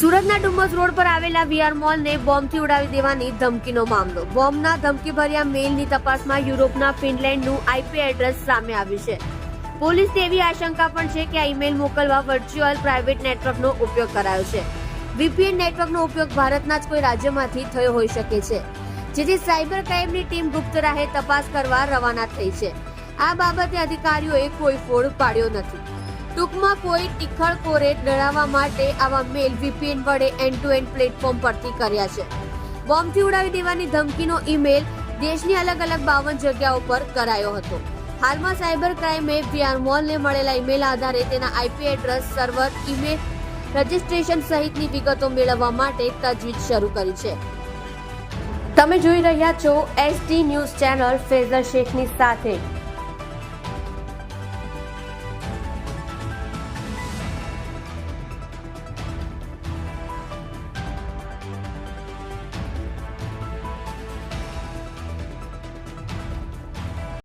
સુરતના ડુમ્મસ રોડ પર આવેલા વીઆર મોલને બોમ્બથી ઉડાવી દેવાની ધમકીનો મામલો. બોમ્બના ધમકીભર્યા મેલની તપાસમાં યુરોપના ફિનલેન્ડનું આઈપી એડ્રેસ સામે આવ્યું છે. પોલીસ એવી આશંકા પણ છે કે આ ઈમેલ મોકલવા વર્ચ્યુઅલ પ્રાઇવેટ નેટવર્કનો ઉપયોગ કરાયો છે. વીપીએન નેટવર્કનો ઉપયોગ ભારતના જ કોઈ રાજ્યમાંથી થયો હોઈ શકે છે. જેથી સાયબર ક્રાઇમની ટીમ ગુપ્ત રાહે તપાસ કરવા રવાના થઈ છે. આ બાબતે અધિકારીઓએ કોઈ ફોડ પાડ્યો નથી. ટૂંકમાં કોઈ ટીખળ કોરે ડરાવવા માટે આવા મેલ વીપીએન વડે એન્ડ ટુ એન્ડ પ્લેટફોર્મ પરથી કર્યા છે. બોમ્બથી ઉડાવી દેવાની ધમકીનો ઈમેલ દેશની અલગ અલગ બાવન જગ્યાઓ પર કરાયો હતો. હાલમાં સાયબર ક્રાઇમે વીઆર મોલને મળેલા ઈમેલ આધારે તેના IP address server email registration સહિતની વિગતો મેળવવા માટે તજવીજ શરૂ કરી છે. તમે જોઈ રહ્યા છો એસડી ન્યૂઝ ચેનલ ફેઝર શેખની સાથે.